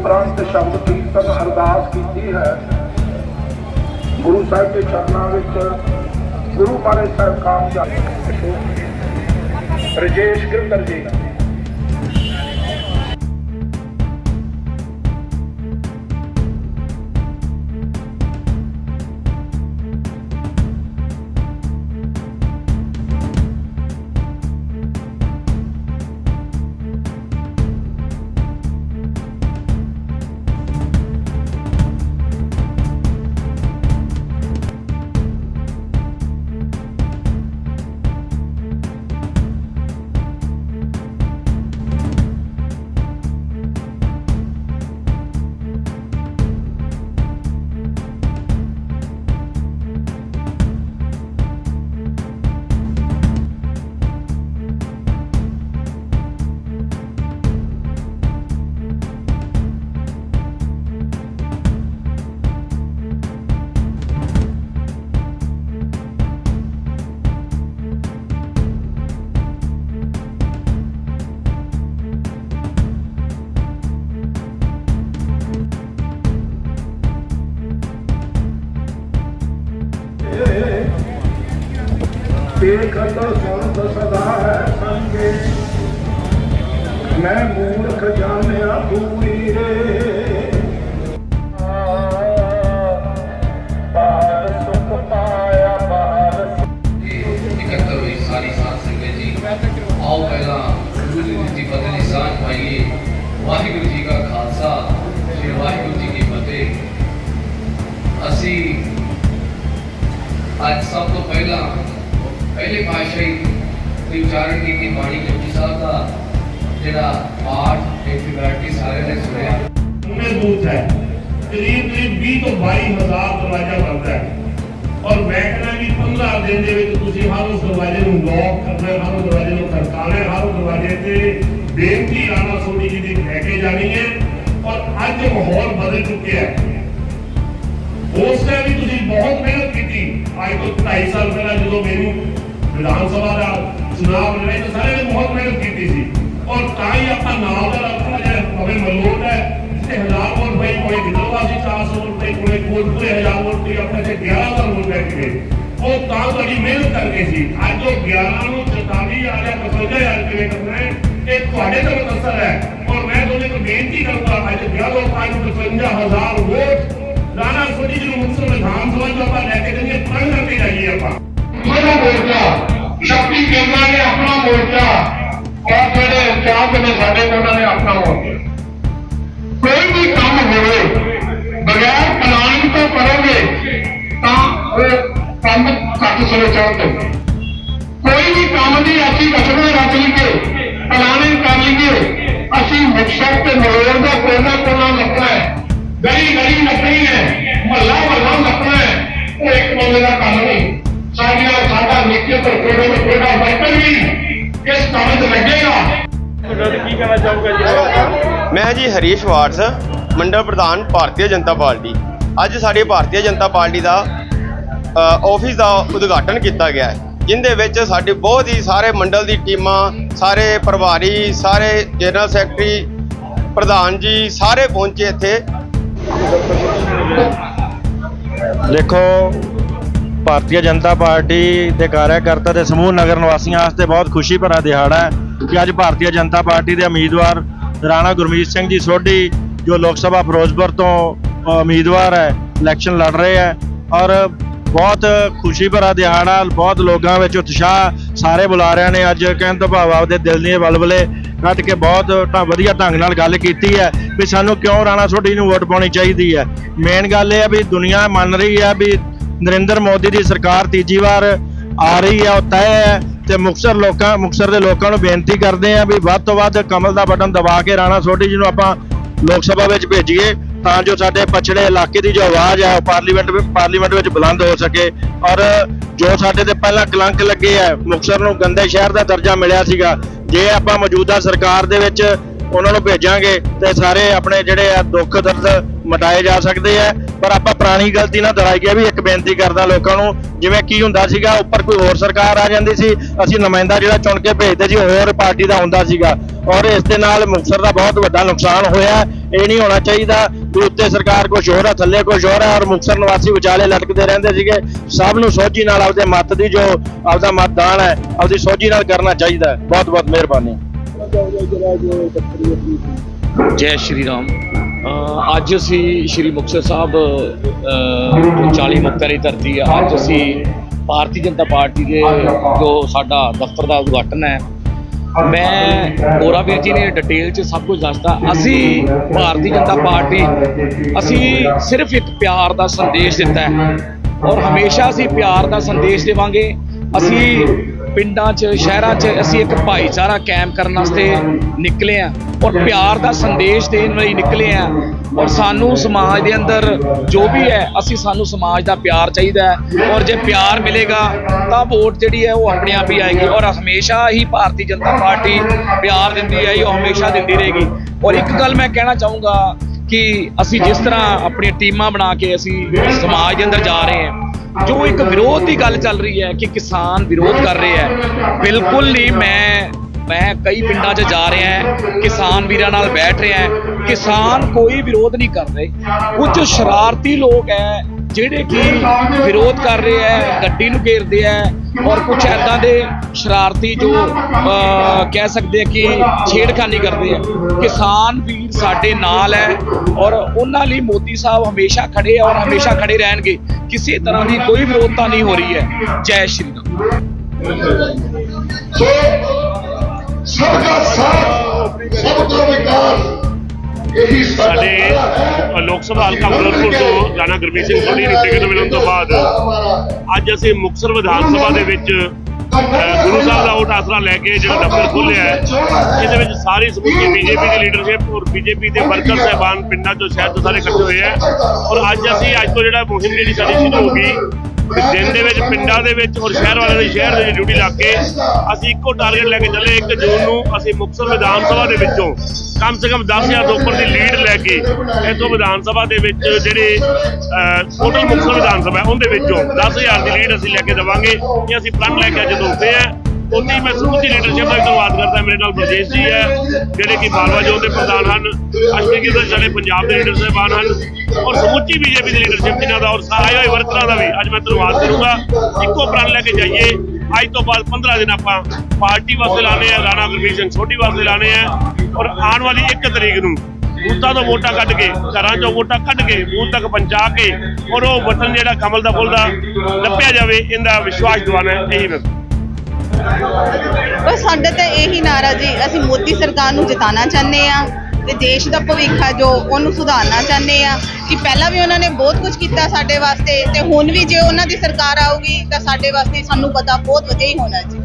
ਉਪਰੰਤ ਸ਼ਬਦ ਕੀਰਤਨ ਅਰਦਾਸ ਕੀਤੀ ਹੈ। ਗੁਰੂ ਸਾਹਿਬ ਦੇ ਚਰਨਾਂ ਵਿੱਚ ਗੁਰੂ ਮਹਾਰਾਜ ਸਾਹਿਬ ਕਾਮਯਾਬ ਰਜੇਸ਼ ਗਿਰਦਰ ਜੀ। ਦੇਖਤ ਸੁਣਤ ਸਦਾ ਹੈ ਸੰਗੇ ਮੈਂ ਮੂਰਖ ਜਾਣਿਆ ਦੂਰੀ ਰੇ ਬਾਲ ਸੁਖ ਪਾਇਆ ਬਾਲ ਇਕੱਤਰ ਹੋਈ ਸਾਰੀ ਸਾਧ ਸੰਗਤ ਜੀ ਆਓ ਪਹਿਲਾਂ ਗੁਰੂ ਜੀ ਦੀ ਫਤਿਹ ਦੀ ਸਾਂਝ ਪਾਈਏ ਵਾਹਿਗੁਰੂ ਜੀ ਕਾ ਖਾਲਸਾ ਸ੍ਰੀ ਵਾਹਿਗੁਰੂ ਜੀ ਕੀ ਫਤਿਹ ਅਸੀਂ ਅੱਜ ਸਭ ਤੋਂ ਪਹਿਲਾਂ ਪਹਿਲੇ ਪਾਸ਼ਾਹੀ ਕੋਈ ਚਾਰਣ ਕੀਤੀ ਬਾਣੀ ਜਪਜੀ ਸਾਹਿਬ ਦਾ ਜਿਹੜਾ ਪਾਠ ਐਕਟੀਵਿਟੀ ਸਾਰੇ ਨੇ ਸੁਣਿਆ। ਉਹਨੇ ਬੂਥ ਹੈ ਕਰੀਬ ਕਰੀਬ 20 ਤੋਂ 22 ਦਰਵਾਜ਼ਾ ਬਣਦਾ ਹੈ। ਔਰ ਮੈਂ ਕਹਿੰਦਾ ਵੀ 15 ਦਿਨ ਦੇ ਵਿੱਚ ਤੁਸੀਂ ਹਰ ਉਸ ਦਰਵਾਜ਼ੇ ਨੂੰ ਲੌਕ ਕਰਨਾ, ਹਰ ਉਸ ਦਰਵਾਜ਼ੇ ਨੂੰ ਖੜਕਾਣਾ ਹਰ ਉਸ ਦਰਵਾਜ਼ੇ ਤੇ ਬੇਨਤੀ ਰਾਣਾ ਸੋਢੀ ਜੀ ਦੀ ਲੈ ਕੇ ਜਾਣੀ ਹੈ। ਔਰ ਅੱਜ ਮਾਹੌਲ ਬਦਲ ਚੁੱਕਿਆ ਹੈ। ਉਸ ਟਾਈਮ ਵੀ ਤੁਸੀਂ ਬਹੁਤ ਮਿਹਨਤ ਕੀਤੀ। ਅੱਜ ਤੋਂ 2.5 ਸਾਲ ਪਹਿਲਾਂ ਜਦੋਂ ਮੈਨੂੰ ਵਿਧਾਨ ਸਭਾ ਦਾ ਚੁਣਾਵ ਲੜੇ ਤਾਂ ਸਾਰਿਆਂ ਨੇ ਬਹੁਤ ਮਿਹਨਤ ਕੀਤੀ ਸੀ। ਔਰ ਤਾਂ ਹੀ ਆਪਾਂ ਨਾਲ ਦਾ ਰੱਖਣਾ ਜਿਹੜਾ ਭਾਵੇਂ ਮਲੋਟ ਹੈ। ਤੇ ਹਜ਼ਾਰ ਵੋਟ ਪਈ ਕੋਈ ਗਿੱਦੜਵਾ ਸੀ 400 ਵੋਟ ਪਈ ਕੋਈ ਕੋਟਪੁਰੇ ਹਜ਼ਾਰ ਵੋਟ ਪਈ ਆਪਣੇ ਤੇ 1100 ਵੋਟ ਪੈ ਗਏ। ਉਹ ਤਾਂ ਤੁਹਾਡੀ ਮਿਹਨਤ ਕਰਕੇ ਸੀ। ਅੱਜ ਉਹ 11 ਨੂੰ 44 ਆ ਗਿਆ 55000 ਕਿਵੇਂ ਕਰਨਾ ਹੈ, ਇਹ ਤੁਹਾਡੇ ਤੇ ਮੁਕੱਸਰ ਹੈ। ਔਰ ਮੈਂ ਤੁਹਾਨੂੰ ਕੋਲ ਬੇਨਤੀ ਕਰਦਾ, ਅੱਜ 11 ਪੰਜ 55000 ਵੋਟ ਰਾਣਾ ਸੋਢੀ ਜੀ ਨੂੰ ਮੁਕਤਸਰ ਵਿਧਾਨ ਸਭਾ ਤੋਂ ਆਪਾਂ ਲੈ ਕੇ ਜਾਈਏ ਪ੍ਰਣ ਕਰਕੇ ਜਾਈਏ ਆਪਾਂ। ਮੇਰਾ ਮੋਰਚਾ ਸ਼ਕਤੀ ਕੇਂਦਰ ਨੇ ਆਪਣਾ ਮੋਰਚਾ। ਔਰ ਜਿਹੜੇ ਇੰਚਾਰਜ ਨੇ ਸਾਡੇ, ਉਹਨਾਂ ਨੇ ਆਪਣਾ ਮੋਰਚਾ। ਕੋਈ ਵੀ ਕੰਮ ਹੋਵੇ, ਬਗੈਰ ਪਲਾਨ ਤੋਂ ਕਰੋਗੇ, ਤਾਂ ਉਹ ਕੰਮ ਘੱਟ ਸਮੇਂ ਚੱਲਦੇ ਕੋਈ ਵੀ ਕੰਮ ਦੀ ਅਸੀਂ ਰਚਨਾ ਰੱਖ ਲਈਏ ਪਲਾਨਿੰਗ ਕਰ ਲਈਏ। ਅਸੀਂ ਮੁਕਸਰ ਤੇ ਮਲੋੜ ਦਾ ਕੋਨਾ ਕੋਨਾ ਲੱਗਣਾ ਹੈ। ਗਲੀ ਗਲੀ ਨੱਪਣੀ ਹੈ ਮਹੱਲਾ ਮਹੱਲਾ ਨੱਪਣਾ ਹੈ। ਉਹ ਇੱਕ ਬੰਦੇ ਦਾ ਕੰਮ ਨਹੀਂ। ਮੈਂ ਜੀ ਹਰੀਸ਼ ਵਾਟਸ ਮੰਡਲ ਪ੍ਰਧਾਨ ਭਾਰਤੀ ਜਨਤਾ ਪਾਰਟੀ। ਅੱਜ ਸਾਡੀ ਭਾਰਤੀ ਜਨਤਾ ਪਾਰਟੀ ਦਾ ਆਫਿਸ ਦਾ ਉਦਘਾਟਨ ਕੀਤਾ ਗਿਆ ਹੈ। ਜਿੰਦੇ ਵਿੱਚ ਸਾਡੇ ਬਹੁਤ ਹੀ ਸਾਰੇ ਮੰਡਲ ਦੀ ਟੀਮਾਂ ਸਾਰੇ ਪ੍ਰਭਾਰੀ ਸਾਰੇ ਜਨਰਲ ਸੈਕਟਰੀ ਪ੍ਰਧਾਨ ਜੀ ਸਾਰੇ ਪਹੁੰਚੇ ਇੱਥੇ। ਦੇਖੋ ਭਾਰਤੀ ਜਨਤਾ ਪਾਰਟੀ ਦੇ ਕਾਰਜਕਰਤਾ ਤੇ ਸਮੂਹ ਨਗਰ ਨਿਵਾਸੀਆਂ ਵਾਸਤੇ ਬਹੁਤ ਖੁਸ਼ੀ ਭਰਾ ਦਿਹਾੜਾ ਹੈ ਕਿ ਅੱਜ ਭਾਰਤੀ ਜਨਤਾ ਪਾਰਟੀ ਦੇ ਉਮੀਦਵਾਰ ਰਾਣਾ ਗੁਰਮੀਤ ਸਿੰਘ ਜੀ ਸੋਢੀ, ਜੋ ਲੋਕ ਸਭਾ ਫਿਰੋਜ਼ਪੁਰ ਤੋਂ ਉਮੀਦਵਾਰ ਹੈ ਇਲੈਕਸ਼ਨ ਲੜ ਰਹੇ ਹੈ ਔਰ ਬਹੁਤ ਖੁਸ਼ੀ ਭਰਾ ਦਿਹਾੜਾ, ਬਹੁਤ ਲੋਕਾਂ ਵਿੱਚ ਉਤਸ਼ਾਹ ਸਾਰੇ ਬੁਲਾਰਿਆਂ ਨੇ। ਅੱਜ ਕਹਿਣ ਤੋਂ ਭਾਵ ਆਪਦੇ ਦਿਲ ਦੀਆਂ ਬਲਬਲੇ ਕੱਢ ਕੇ ਬਹੁਤ ਵਧੀਆ ਢੰਗ ਨਾਲ ਗੱਲ ਕੀਤੀ ਹੈ ਵੀ ਸਾਨੂੰ ਕਿਉਂ ਰਾਣਾ ਸੋਢੀ ਨੂੰ ਵੋਟ ਪਾਉਣੀ ਚਾਹੀਦੀ ਹੈ। ਮੇਨ ਗੱਲ ਇਹ ਹੈ ਵੀ ਦੁਨੀਆ ਮੰਨ ਰਹੀ ਹੈ ਵੀ ਨਰਿੰਦਰ ਮੋਦੀ ਦੀ ਸਰਕਾਰ ਤੀਜੀ ਵਾਰ ਆ ਰਹੀ ਹੈ ਉਹ ਤੈਅ ਹੈ ਤੇ ਮੁਕਤਸਰ ਲੋਕਾਂ ਮੁਕਤਸਰ ਦੇ ਲੋਕਾਂ ਨੂੰ ਬੇਨਤੀ ਕਰਦੇ ਆ ਵੀ ਵੱਧ ਤੋਂ ਵੱਧ ਕਮਲ ਦਾ ਬਟਨ ਦਬਾ ਕੇ ਰਾਣਾ ਸੋਢੀ ਜੀ ਨੂੰ ਆਪਾਂ ਲੋਕ ਸਭਾ ਵਿੱਚ ਭੇਜੀਏ ਤਾਂ ਜੋ ਸਾਡੇ ਪਛੜੇ ਇਲਾਕੇ ਦੀ ਜੋ ਆਵਾਜ਼ ਹੈ ਉਹ ਪਾਰਲੀਮੈਂਟ ਪਾਰਲੀਮੈਂਟ ਵਿੱਚ ਬੁਲੰਦ ਹੋ ਸਕੇ। ਔਰ ਜੋ ਸਾਡੇ ਤੇ ਪਹਿਲਾਂ ਕਲੰਕ ਲੱਗੇ ਹੈ ਮੁਕਤਸਰ ਨੂੰ ਗੰਦੇ ਸ਼ਹਿਰ ਦਾ ਦਰਜਾ ਮਿਲਿਆ ਸੀਗਾ, ਜੇ ਆਪਾਂ ਮੌਜੂਦਾ ਸਰਕਾਰ ਦੇ ਵਿੱਚ ਉਹਨਾਂ ਨੂੰ ਭੇਜਾਂਗੇ ਤੇ ਸਾਰੇ ਆਪਣੇ ਜਿਹੜੇ ਆ ਦੁੱਖ ਦਰਦ ਮਟਾਏ ਜਾ ਸਕਦੇ ਆ, ਪਰ ਆਪਾਂ ਪੁਰਾਣੀ ਗਲਤੀ ਨਾਲ ਦੁਹਰਾਈਏ ਵੀ ਇੱਕ ਬੇਨਤੀ ਕਰਦਾ ਲੋਕਾਂ ਨੂੰ, ਜਿਵੇਂ ਕੀ ਹੁੰਦਾ ਸੀਗਾ, ਉੱਪਰ ਕੋਈ ਹੋਰ ਸਰਕਾਰ ਆ ਜਾਂਦੀ ਸੀ, ਅਸੀਂ ਨੁਮਾਇੰਦਾ ਜਿਹੜਾ ਚੁਣ ਕੇ ਭੇਜਦੇ ਸੀ, ਹੋਰ ਪਾਰਟੀ ਦਾ ਹੁੰਦਾ ਸੀਗਾ, ਔਰ ਇਸ ਦੇ ਨਾਲ ਮੁਕਤਸਰ ਦਾ ਬਹੁਤ ਵੱਡਾ ਨੁਕਸਾਨ ਹੋਇਆ, ਇਹ ਨਹੀਂ ਹੋਣਾ ਚਾਹੀਦਾ ਕਿ ਉੱਤੇ ਸਰਕਾਰ ਕੁਝ ਹੋਰ ਹੈ ਥੱਲੇ ਕੁਝ ਹੋਰ ਹੈ ਔਰ ਮੁਕਤਸਰ ਨਿਵਾਸੀ ਵਿਚਾਲੇ ਲਟਕਦੇ ਰਹਿੰਦੇ ਸੀਗੇ, ਸਭ ਨੂੰ ਸੋਝੀ ਨਾਲ ਆਪਦੇ ਮਤ ਦੀ ਜੋ ਆਪਦਾ ਮਤਦਾਨ ਹੈ, ਆਪਦੀ ਸੋਝੀ ਨਾਲ ਕਰਨਾ ਚਾਹੀਦਾ ਬਹੁਤ ਬਹੁਤ ਮਿਹਰਬਾਨੀ। ਜੈ ਸ਼੍ਰੀ ਰਾਮ। ਅੱਜ ਅਸੀਂ ਸ਼੍ਰੀ ਮੁਕਤਸਰ ਸਾਹਿਬ ਅ, 40 ਮੁਕਤਸਰ ਦੀ ਧਰਤੀ ਆ। ਅੱਜ ਅਸੀਂ ਭਾਰਤੀ ਜਨਤਾ ਪਾਰਟੀ ਦੇ ਜੋ ਸਾਡਾ ਦਫ਼ਤਰ ਦਾ ਉਦਘਾਟਨ ਹੈ। ਮੈਂ ਗੋਰਾ ਵੀਰ ਜੀ ਨੇ ਡਿਟੇਲ 'ਚ ਸਭ ਕੁਝ ਦੱਸਤਾ। ਅਸੀਂ ਭਾਰਤੀ ਜਨਤਾ ਪਾਰਟੀ ਅਸੀਂ ਸਿਰਫ ਇੱਕ ਪਿਆਰ ਦਾ ਸੰਦੇਸ਼ ਦਿੱਤਾ ਹੈ। ਔਰ ਹਮੇਸ਼ਾ ਅਸੀਂ ਪਿਆਰ ਦਾ ਸੰਦੇਸ਼ ਦੇਵਾਂਗੇ। ਅਸੀਂ ਪਿੰਡਾਂ 'ਚ, ਸ਼ਹਿਰਾਂ 'ਚ ਅਸੀਂ ਇੱਕ ਭਾਈਚਾਰਾ ਕਾਇਮ ਕਰਨ ਵਾਸਤੇ ਨਿਕਲੇ ਆ ਔਰ ਪਿਆਰ ਦਾ ਸੰਦੇਸ਼ ਦੇਣ ਲਈ ਨਿਕਲੇ ਆ ਔਰ ਸਾਨੂੰ ਸਮਾਜ ਦੇ ਅੰਦਰ ਜੋ ਵੀ ਹੈ, ਅਸੀਂ ਸਾਨੂੰ ਸਮਾਜ ਦਾ ਪਿਆਰ ਚਾਹੀਦਾ ਹੈ ਔਰ ਜੇ ਪਿਆਰ ਮਿਲੇਗਾ ਤਾਂ ਵੋਟ ਜਿਹੜੀ ਹੈ ਉਹ ਆਪਣੇ ਆਪ ਹੀ ਆਏਗੀ ਔਰ ਹਮੇਸ਼ਾ ਹੀ ਭਾਰਤੀ ਜਨਤਾ ਪਾਰਟੀ ਪਿਆਰ ਦਿੰਦੀ ਹੈ ਉਹ ਹਮੇਸ਼ਾ ਦਿੰਦੀ ਰਹੇਗੀ ਔਰ ਇੱਕ ਗੱਲ ਮੈਂ ਕਹਿਣਾ ਚਾਹੂੰਗਾ ਕਿ ਅਸੀਂ ਜਿਸ ਤਰ੍ਹਾਂ ਆਪਣੀਆਂ ਟੀਮਾਂ ਬਣਾ ਕੇ ਅਸੀਂ ਸਮਾਜ ਦੇ ਅੰਦਰ ਜਾ ਰਹੇ ਹਾਂ ਜੋ ਇੱਕ ਵਿਰੋਧ ਦੀ ਗੱਲ ਚੱਲ ਰਹੀ ਹੈ ਕਿ ਕਿਸਾਨ ਵਿਰੋਧ ਕਰ ਰਹੇ ਹੈ, ਬਿਲਕੁਲ ਨਹੀਂ, ਮੈਂ ਮੈਂ ਕਈ ਪਿੰਡਾਂ 'ਚ ਜਾ ਰਿਹਾ ਕਿਸਾਨ ਵੀਰਾਂ ਨਾਲ ਬੈਠ ਰਿਹਾ ਕਿਸਾਨ ਕੋਈ ਵਿਰੋਧ ਨਹੀਂ ਕਰ ਰਹੇ। ਕੁਝ ਸ਼ਰਾਰਤੀ ਲੋਕ ਹੈ ਜਿਹੜੇ ਕਿ ਵਿਰੋਧ ਕਰ ਰਹੇ ਹੈ, ਗੱਡੀ ਨੂੰ ਘੇਰਦੇ ਹੈ ਔਰ ਕੁਝ ਐਦਾਂ ਦੇ ਸ਼ਰਾਰਤੀ ਜੋ ਕਹਿ ਸਕਦੇ ਆ ਕਿ ਛੇੜਖਾਨੀ ਕਰਦੇ ਆ ਕਿਸਾਨ ਵੀਰ ਸਾਡੇ ਨਾਲ ਹੈ ਔਰ ਉਹਨਾਂ ਲਈ ਮੋਦੀ ਸਾਹਿਬ ਹਮੇਸ਼ਾ ਖੜੇ ਆ ਔਰ ਹਮੇਸ਼ਾ ਖੜੇ ਰਹਿਣਗੇ। ਕਿਸੇ ਤਰ੍ਹਾਂ ਦੀ ਕੋਈ ਵਿਰੋਧਤਾ ਨਹੀਂ ਹੋ ਰਹੀ ਹੈ। ਜੈ ਸ਼੍ਰੀ ਰਾਮ ਸਾਥ ਵਿਕਾਸ ਸਾਡਾ। ਲੋਕ ਸਭਾ ਹਲਕਾ ਫਿਰੋਜ਼ਪੁਰ ਤੋਂ ਰਾਣਾ ਗੁਰਮੀਤ ਸਿੰਘ ਸੋਢੀ ਨੂੰ ਟਿਕਟ ਮਿਲਣ ਤੋਂ ਬਾਅਦ। ਅੱਜ ਅਸੀਂ ਮੁਕਤਸਰ ਵਿਧਾਨ ਸਭਾ ਦੇ ਵਿੱਚ ਗੁਰੂ ਸਾਹਿਬ ਦਾ ਓਟ ਆਸਰਾ ਲੈ ਕੇ ਜਿਹੜਾ ਦਫ਼ਤਰ ਖੋਲ੍ਹਿਆ ਹੈ ਇਹਦੇ ਵਿੱਚ ਸਾਰੀ ਸਮੁੱਚੀ ਬੀਜੇਪੀ ਦੀ ਲੀਡਰਸ਼ਿਪ ਔਰ ਬੀਜੇਪੀ ਦੇ ਵਰਕਰ ਸਹਿਬਾਨ ਪਿੰਡਾਂ ਤੋਂ ਸ਼ਹਿਰ ਤੋਂ ਸਾਰੇ ਇਕੱਠੇ ਹੋਏ ਆ ਔਰ ਅੱਜ ਅਸੀਂ ਅੱਜ ਤੋਂ ਜਿਹੜਾ ਮੁਹਿੰਮ ਜਿਹੜੀ ਸਾਡੀ ਸ਼ੁਰੂ ਹੋ ਗਈ ਕਿ ਦਿਨ ਦੇ ਵਿੱਚ ਪਿੰਡਾਂ ਦੇ ਵਿੱਚ ਔਰ ਸ਼ਹਿਰ ਵਾਲਿਆਂ ਦੇ ਸ਼ਹਿਰ ਦੇ ਵਿੱਚ ਡਿਊਟੀ ਲਾ ਕੇ ਅਸੀਂ ਇੱਕੋ ਟਾਰਗੇਟ ਲੈ ਕੇ ਚੱਲੇ 1 ਜੂਨ ਨੂੰ ਅਸੀਂ ਮੁਕਤਸਰ ਵਿਧਾਨ ਸਭਾ ਦੇ ਵਿੱਚੋਂ। ਕਮ ਸੇ ਕਮ 10000 ਤੋਂ ਉੱਪਰ ਦੀ ਲੀਡ ਲੈ ਕੇ ਇੱਥੋਂ ਵਿਧਾਨ ਸਭਾ ਦੇ ਵਿੱਚ ਜਿਹੜੇ ਟੋਟਲ ਮੁਕਤਸਰ ਵਿਧਾਨ ਸਭਾ ਉਹਦੇ ਵਿੱਚੋਂ 10000 ਦੀ ਲੀਡ ਅਸੀਂ ਲੈ ਕੇ ਦੇਵਾਂਗੇ। ਇਹ ਅਸੀਂ ਪ੍ਰਣ ਲੈ ਕੇ ਅੱਜ ਦੋਸਤੇ ਆ ਉੱਥੇ ਹੀ ਮੈਂ ਸਮੁੱਚੀ ਲੀਡਰਸ਼ਿਪ ਦਾ ਧੰਨਵਾਦ ਕਰਦਾ ਮੇਰੇ ਨਾਲ ਬਰਜੇਸ਼ ਜੀ ਹੈ, ਜਿਹੜੇ ਕਿ ਮਾਲਵਾ ਜ਼ੋਨ ਦੇ ਪ੍ਰਧਾਨ ਹਨ ਅਸ਼ਵਨੀ ਗਿੱਲ ਸਾਡੇ ਪੰਜਾਬ ਦੇ ਲੀਡਰ ਸਾਹਿਬਾਨ ਹਨ, ਔਰ ਸਮੁੱਚੀ ਬੀਜੇਪੀ ਦੀ ਲੀਡਰਸ਼ਿਪ ਜਿਨ੍ਹਾਂ ਦਾ, ਔਰ ਸਾਰੇ ਹੋਏ ਵਰਕਰਾਂ ਦਾ ਵੀ ਅੱਜ ਮੈਂ ਧੰਨਵਾਦ ਕਰੂੰਗਾ। ਇੱਕੋ ਪ੍ਰਣ ਲੈ ਕੇ ਜਾਈਏ। ਅੱਜ ਤੋਂ ਬਾਅਦ 15 ਦਿਨ ਆਪਾਂ ਪਾਰਟੀ ਵਾਸਤੇ ਲਾਣੇ ਆ, ਰਾਣਾ ਗੁਰਮੀਤ ਸਿੰਘ ਸੋਢੀ ਵਾਸਤੇ ਲਾਣੇ ਆ, ਔਰ ਆਉਣ ਵਾਲੀ 1 ਤਰੀਕ ਨੂੰ ਬੂਥਾਂ ਤੋਂ ਵੋਟਾਂ ਕੱਢ ਕੇ, ਘਰਾਂ ਚੋਂ ਵੋਟਾਂ ਕੱਢ ਕੇ ਬੂਥ ਤੱਕ ਪਹੁੰਚਾ ਕੇ, ਔਰ ਉਹ ਵਤਨ ਜਿਹੜਾ ਕਮਲ ਦਾ ਫੁੱਲ ਦਾ ਲੱਭਿਆ ਜਾਵੇ, ਇਹਦਾ ਵਿਸ਼ਵਾਸ ਦਿਵਾਉਣਾ ਇਹੀ ਮੈਂ ਬਸ ਸਾਡੇ ਤਾਂ ਇਹੀ ਨਾਰਾ ਜੀ ਅਸੀਂ ਮੋਦੀ ਸਰਕਾਰ ਨੂੰ ਜਿਤਾਉਣਾ ਚਾਹੁੰਦੇ ਆ ਤੇ ਦੇਸ਼ ਦਾ ਭਵਿੱਖ ਹੈ ਜੋ ਉਹਨੂੰ ਸੁਧਾਰਨਾ ਚਾਹੁੰਦੇ ਆ ਕਿ ਪਹਿਲਾਂ ਵੀ ਉਹਨਾਂ ਨੇ ਬਹੁਤ ਕੁਝ ਕੀਤਾ ਸਾਡੇ ਵਾਸਤੇ ਤੇ ਹੁਣ ਵੀ ਜੇ ਉਹਨਾਂ ਦੀ ਸਰਕਾਰ ਆਊਗੀ ਤਾਂ ਸਾਡੇ ਵਾਸਤੇ ਸਾਨੂੰ ਪਤਾ ਬਹੁਤ ਵਧੀਆ ਹੀ ਹੋਣਾ ਜੀ